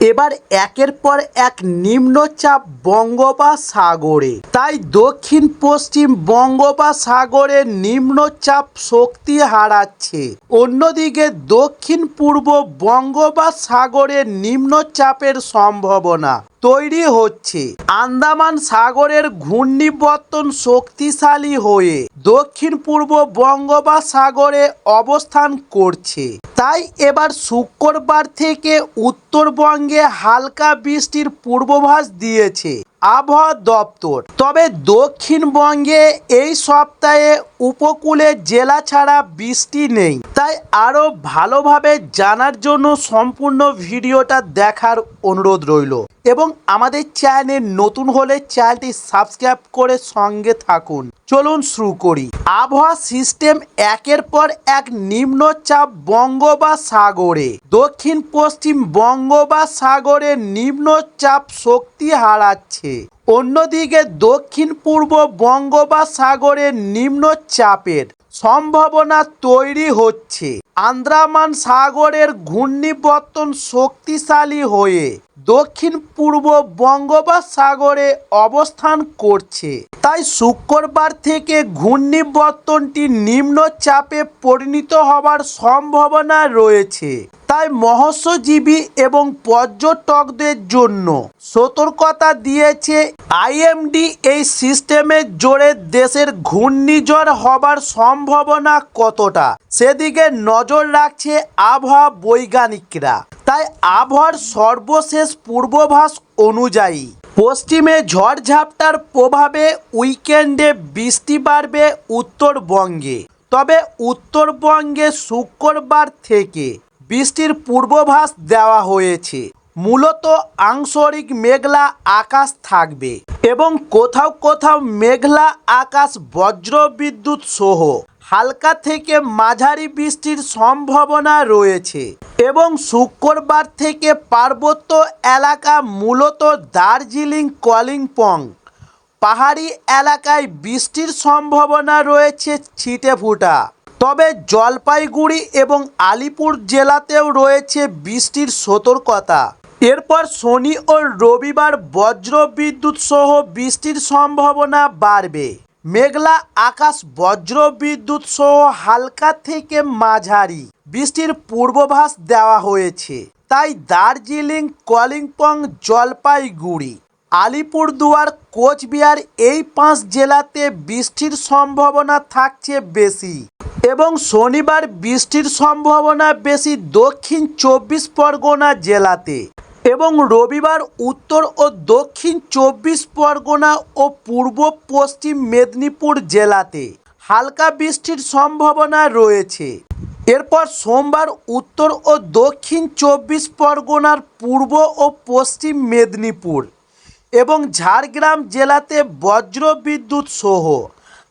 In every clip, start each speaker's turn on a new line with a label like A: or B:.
A: এবার একের পর এক নিম্নচাপ বঙ্গোপসাগরে। তাই দক্ষিণ পশ্চিম বঙ্গোপসাগরে নিম্নচাপ শক্তি হারাচ্ছে। অন্যদিকে দক্ষিণ পূর্ব বঙ্গোপসাগরে নিম্নচাপের সম্ভাবনা তৈরি হচ্ছে। আন্দামান সাগরের ঘূর্ণিবর্তন শক্তিশালী হয়ে দক্ষিণ পূর্ব বঙ্গোপসাগরে অবস্থান করছে। তাই এবার শুক্রবার থেকে উত্তরবঙ্গে হালকা বৃষ্টির পূর্বাভাস দিয়েছে আবহাওয়া দপ্তর। তবে দক্ষিণবঙ্গে এই সপ্তাহে উপকূলে জেলা ছাড়া বৃষ্টি নেই। তাই আরও ভালোভাবে জানার জন্য সম্পূর্ণ ভিডিওটা দেখার অনুরোধ রইল। এবং আমাদের চ্যানেল নতুন হলে চ্যানেলটি সাবস্ক্রাইব করে সঙ্গে থাকুন। চলুন শুরু করি। আবহাওয়া সিস্টেম একের পর এক নিম্নচাপ বঙ্গোপসাগরে। দক্ষিণ পশ্চিম বঙ্গোপসাগরে নিম্নচাপ শক্তি হারাচ্ছে। অন্যদিকে দক্ষিণ পূর্ব বঙ্গোপসাগরে নিম্নচাপের সম্ভাবনা তৈরি হচ্ছে। আন্দ্রামান সাগরের ঘূর্ণিবর্তন শক্তিশালী হয়ে দক্ষিণ পূর্ব বঙ্গোপসাগরে অবস্থান করছে। তাই শুক্রবার থেকে ঘূর্ণিবর্তনটি নিম্নচাপে পরিণত হবার সম্ভাবনা রয়েছে। তাই মৎস্যজীবী এবং পর্যটকদের জন্য সতর্কতা দিয়েছে আইএমডি। এই সিস্টেমের জোরে দেশের ঘূর্ণিঝড় হবার সম্ভাবনা কতটা? সেদিকে নজর রাখছে আবহাওয়া বৈজ্ঞানিকরা। তাই আবহাওয়ার সর্বশেষ পূর্বাভাস অনুযায়ী পশ্চিমে ঝড়ঝাপটার প্রভাবে উইকেন্ডে বৃষ্টি বাড়বে উত্তরবঙ্গে। তবে উত্তরবঙ্গে শুক্রবার থেকে বৃষ্টির পূর্বাভাস দেওয়া হয়েছে। মূলত আংশরিক মেঘলা আকাশ থাকবে এবং কোথাও কোথাও মেঘলা আকাশ বজ্রবিদ্যুৎ সহ হালকা থেকে মাঝারি বৃষ্টির সম্ভাবনা রয়েছে এবং শুক্রবার থেকে পার্বত্য এলাকা মূলত দার্জিলিং, কলিম্পং। পাহাড়ি এলাকায় বৃষ্টির সম্ভাবনা রয়েছে ছিটে ফুটা। তবে জলপাইগুড়ি এবং আলিপুর জেলাতেও রয়েছে বৃষ্টির সতর্কতা। এরপর শনি ও রবিবার বজ্র বিদ্যুৎ সহ বৃষ্টির সম্ভাবনা বাড়বে। মেঘলা আকাশ বজ্র বিদ্যুৎ সহ হালকা থেকে মাঝারি। বৃষ্টির পূর্বাভাস দেওয়া হয়েছে। তাই দার্জিলিং, কলিম্পং, জলপাইগুড়ি, আলিপুরদুয়ার, কোচবিহার এই পাঁচ জেলাতে বৃষ্টির সম্ভাবনা থাকছে বেশি এবং শনিবার বৃষ্টির সম্ভাবনা বেশি দক্ষিণ চব্বিশ পরগনা জেলাতে। এবং রবিবার উত্তর ও দক্ষিণ চব্বিশ পরগনা ও পূর্ব পশ্চিম মেদিনীপুর জেলাতে হালকা বৃষ্টির সম্ভাবনা রয়েছে। এরপর সোমবার উত্তর ও দক্ষিণ চব্বিশ পরগনার পূর্ব ও পশ্চিম মেদিনীপুর এবং ঝাড়গ্রাম জেলাতে বজ্র বিদ্যুৎ সহ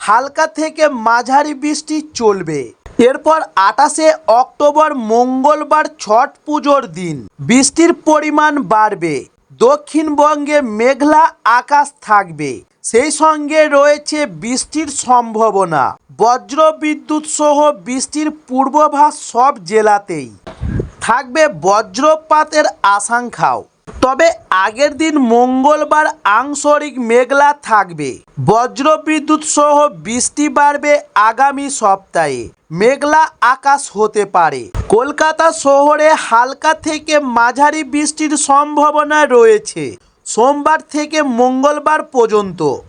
A: হালকা থেকে মাঝারি বৃষ্টি চলবে। এরপর আটাশে অক্টোবর মঙ্গলবার ছট পুজোর দিন। বৃষ্টির পরিমাণ বাড়বে। দক্ষিণবঙ্গে মেঘলা আকাশ থাকবে। সেই সঙ্গে রয়েছে বৃষ্টির সম্ভাবনা। বজ্র বিদ্যুৎ সহ বৃষ্টির পূর্বাভাস সব জেলাতেই। থাকবে বজ্রপাতের আশঙ্কাও। তবে আগের দিন মঙ্গলবার আংশরিক মেঘলা থাকবে। বজ্রবিদ্যুৎ সহ বৃষ্টি বাড়বে আগামী সপ্তাহে। মেঘলা আকাশ হতে পারে। কলকাতা শহরে হালকা থেকে মাঝারি বৃষ্টির সম্ভাবনা রয়েছে। সোমবার থেকে মঙ্গলবার পর্যন্ত।